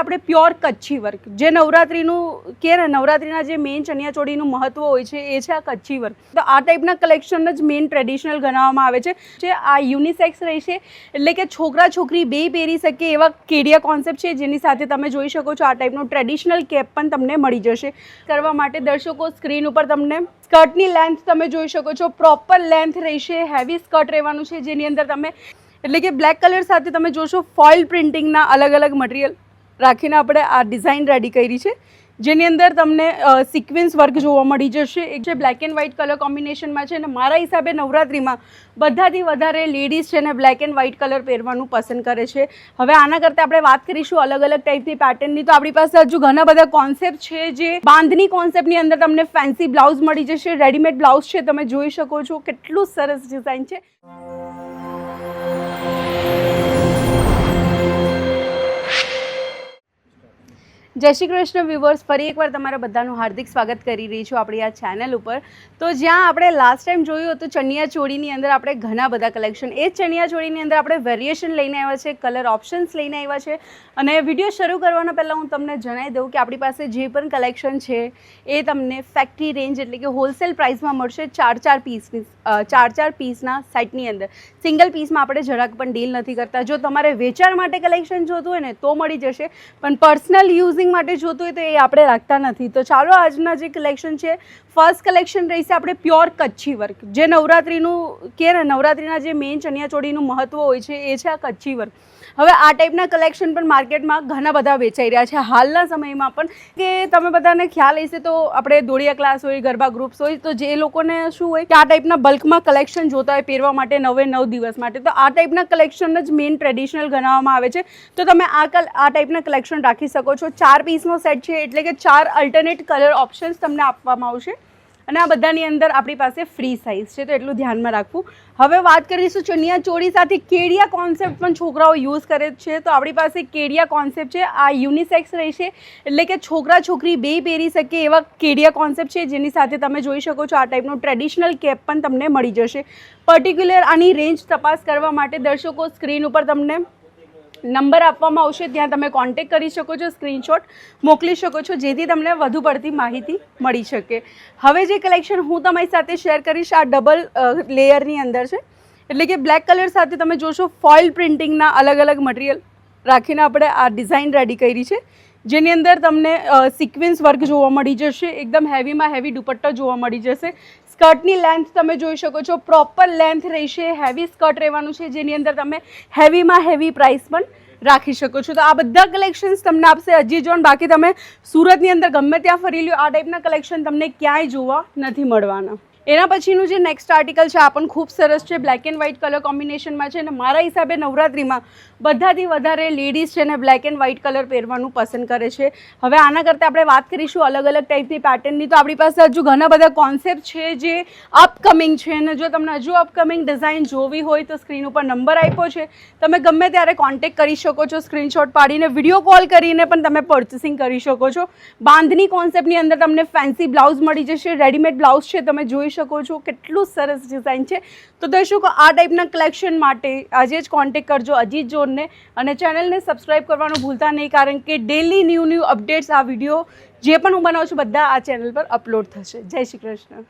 આપણે pure Kutchi work જે નવરાત્રીનું કે નવરાત્રિના જે મેઇન ચણિયાચોળીનું મહત્વ હોય છે, એ છે આ કચ્છી વર્ક તો આ ટાઈપના કલેક્શન જ મેઇન ટ્રેડિશનલ ગણાવવામાં આવે છે, જે આ યુનિસેક્સ રહેશે. એટલે કે છોકરા છોકરી બે પહેરી શકે એવા કેડિયા કોન્સેપ્ટ છે, જેની સાથે તમે જોઈ શકો છો આ ટાઈપનું ટ્રેડિશનલ કેપ પણ તમને મળી જશે. કરવા માટે દર્શકો સ્ક્રીન ઉપર તમને સ્કર્ટની લેન્થ તમે જોઈ શકો છો. પ્રોપર લેન્થ રહેશે હેવી સ્કર્ટ રહેવાનું છે, જેની અંદર તમે એટલે કે બ્લેક કલર સાથે તમે જોશો ફોઇલ પ્રિન્ટિંગના અલગ અલગ મટીરિયલ રાખીને આપણે આ ડિઝાઇન રેડી કરી છે. જેની અંદર તમને સિક્વન્સ વર્ક જોવા મળી જશે. એક છે બ્લેક એન્ડ વ્હાઇટ કલર કોમ્બિનેશનમાં છે અને મારા હિસાબે નવરાત્રિમાં બધાથી વધારે લેડીઝ છે ને બ્લેક એન્ડ વ્હાઇટ કલર પહેરવાનું પસંદ કરે છે. હવે આના કરતાં આપણે વાત કરીશું અલગ અલગ ટાઈપની પેટર્નની તો આપણી પાસે હજુ ઘણા બધા કોન્સેપ્ટ છે જે બાંધની કોન્સેપ્ટની અંદર તમને ફેન્સી બ્લાઉઝ મળી જશે. રેડીમેડ બ્લાઉઝ છે, તમે જોઈ શકો છો. કેટલું સરસ ડિઝાઇન છે. જય શ્રી કૃષ્ણ વ્યુવર્સ ફરી એકવાર તમારા બધાનું હાર્દિક સ્વાગત કરી રહી છું આપણી આ ચેનલ ઉપર. તો જ્યાં આપણે લાસ્ટ ટાઈમ જોયું હતું ચણિયાચોળીની અંદર આપણે ઘણા બધા કલેક્શન એ જ ચણિયા અંદર આપણે વેરિએશન લઈને આવ્યા છે કલર ઓપ્શન્સ લઈને આવ્યા છે. અને વીડિયો શરૂ કરવાના પહેલાં હું તમને જણાવી દઉં કે આપણી પાસે જે પણ કલેક્શન છે, એ તમને ફેક્ટરી રેન્જ એટલે કે હોલસેલ પ્રાઇસમાં મળશે ચાર ચાર પીસની ચાર ચાર પીસના સેટની અંદર. સિંગલ પીસમાં આપણે જરાક પણ ડીલ નથી કરતા. જો તમારે વેચાણ માટે કલેક્શન જોતું હોય ને, તો મળી જશે. પણ પર્સનલ યુઝિંગ માટે જોતું હોય તો એ આપણે રાખતા નથી. તો ચાલો આજના જે કલેક્શન છે ફર્સ્ટ કલેક્શન રહેશે આપણે પ્યોર કચ્છી વર્ક જે નવરાત્રીનું કે ને, નવરાત્રીના જે મેઇન ચણિયાચોળીનું મહત્ત્વ હોય છે, એ છે આ કચ્છી વર્ક હવે આ ટાઈપના કલેક્શન પણ માર્કેટમાં ઘણા બધા વેચાઈ રહ્યા છે. હાલના સમયમાં પણ કે તમે બધાને ખ્યાલ હશે તો આપણે દોડિયા ક્લાસ હોય, ગરબા ગ્રુપ્સ હોય, તો જે લોકોને શું હોય કે આ ટાઈપના બલ્કમાં કલેક્શન જોતા હોય પહેરવા માટે નવે નવ દિવસ માટે. તો આ ટાઈપના કલેક્શન જ મેઇન ટ્રેડિશનલ ગણાવવામાં આવે છે. તો તમે આ કલ, આ ટાઈપના કલેક્શન રાખી શકો છો. ચાર પીસનો સેટ છે, એટલે કે ચાર અલ્ટરનેટ કલર ઓપ્શન્સ તમને આપવામાં આવશે. અને આ બધાની અંદર આપણી પાસે ફ્રી સાઇઝ છે, તો એટલું ધ્યાનમાં રાખવું. હવે વાત કરીશું ચણિયા ચોળી સાથે. કેડિયા કોન્સેપ્ટ પણ છોકરાઓ યુઝ કરે છે, તો આપણી પાસે કેડિયા કોન્સેપ્ટ છે. આ યુનિસેક્સ રહેશે, એટલે કે છોકરા છોકરી બે પહેરી શકે એવા કેડિયા કોન્સેપ્ટ છે, જેની સાથે તમે જોઈ શકો છો આ ટાઈપનું ટ્રેડિશનલ કેપ પણ તમને મળી જશે. પર્ટિક્યુલર આની રેન્જ તપાસ કરવા માટે દર્શકો સ્ક્રીન ઉપર તમને નંબર આપવામાં આવશે, ત્યાં તમે કોન્ટેક કરી શકો છો સ્ક્રીનશોટ મોકલી શકો છો, જેથી તમને વધુ પડતી માહિતી મળી શકે. હવે જે કલેક્શન હું તમારી સાથે શેર કરીશ, આ ડબલ લેયરની અંદર છે. એટલે કે બ્લેક કલર સાથે તમે જોશો ફોઇલ પ્રિન્ટિંગના અલગ અલગ મટીરિયલ રાખીને આપણે આ ડિઝાઇન રેડી કરી છે. જેની અંદર તમને સિક્વન્સ વર્ક જોવા મળી જશે, એકદમ હેવીમાં હેવી દુપટ્ટો જોવા મળી જશે. સ્કર્ટની લેન્થ તમે જોઈ શકો છો. પ્રોપર લેન્થ રહેશે હેવી સ્કર્ટ રહેવાનું છે, જેની અંદર તમે હેવીમાં હેવી પ્રાઇસ પણ રાખી શકો છો. તો આ બધા કલેક્શન્સ તમને આપશે. હજી જોન, બાકી તમે સુરતની અંદર ગમે ત્યાં ફરી લ્યો. આ ટાઈપના કલેક્શન તમને ક્યાંય જોવા નથી મળવાના. એના પછીનું જે નેક્સ્ટ આર્ટિકલ છે, આ પણ ખૂબ સરસ છે બ્લેક એન્ડ વ્હાઇટ કલર કોમ્બિનેશનમાં છે અને મારા હિસાબે નવરાત્રિમાં બધાથી વધારે લેડીઝ છે ને બ્લેક એન્ડ વ્હાઇટ કલર પહેરવાનું પસંદ કરે છે. હવે આના કરતાં આપણે વાત કરીશું અલગ અલગ ટાઈપની પેટર્નની તો આપણી પાસે હજુ ઘણા બધા કોન્સેપ્ટ છે જે અપકમિંગ છે અને જો તમને હજુ અપકમિંગ ડિઝાઇન જોવી હોય તો સ્ક્રીન ઉપર નંબર આપ્યો છે. તમે ગમે ત્યારે કોન્ટેક કરી શકો છો સ્ક્રીનશોટ પાડીને વીડિયો કોલ કરીને પણ તમે પર્ચેસિંગ કરી શકો છો. બાંધની કોન્સેપ્ટની અંદર તમને ફેન્સી બ્લાઉઝ મળી જશે રેડીમેડ બ્લાઉઝ છે, તમે જોઈ શકો છો કેટલું સરસ ડિઝાઇન છે. તો દર્શકો, આ ટાઈપના કલેક્શન માટે આજે જ કોન્ટેક કરજો અજીત જોનને અને ચેનલને સબસ્ક્રાઈબ કરવાનું ભૂલતા નહીં, કારણ કે ડેલી ન્યૂ ન્યૂ અપડેટ્સ આ વીડિયો જે પણ હું બનાવું છું, બધા આ ચેનલ પર અપલોડ થશે. જય શ્રી કૃષ્ણ.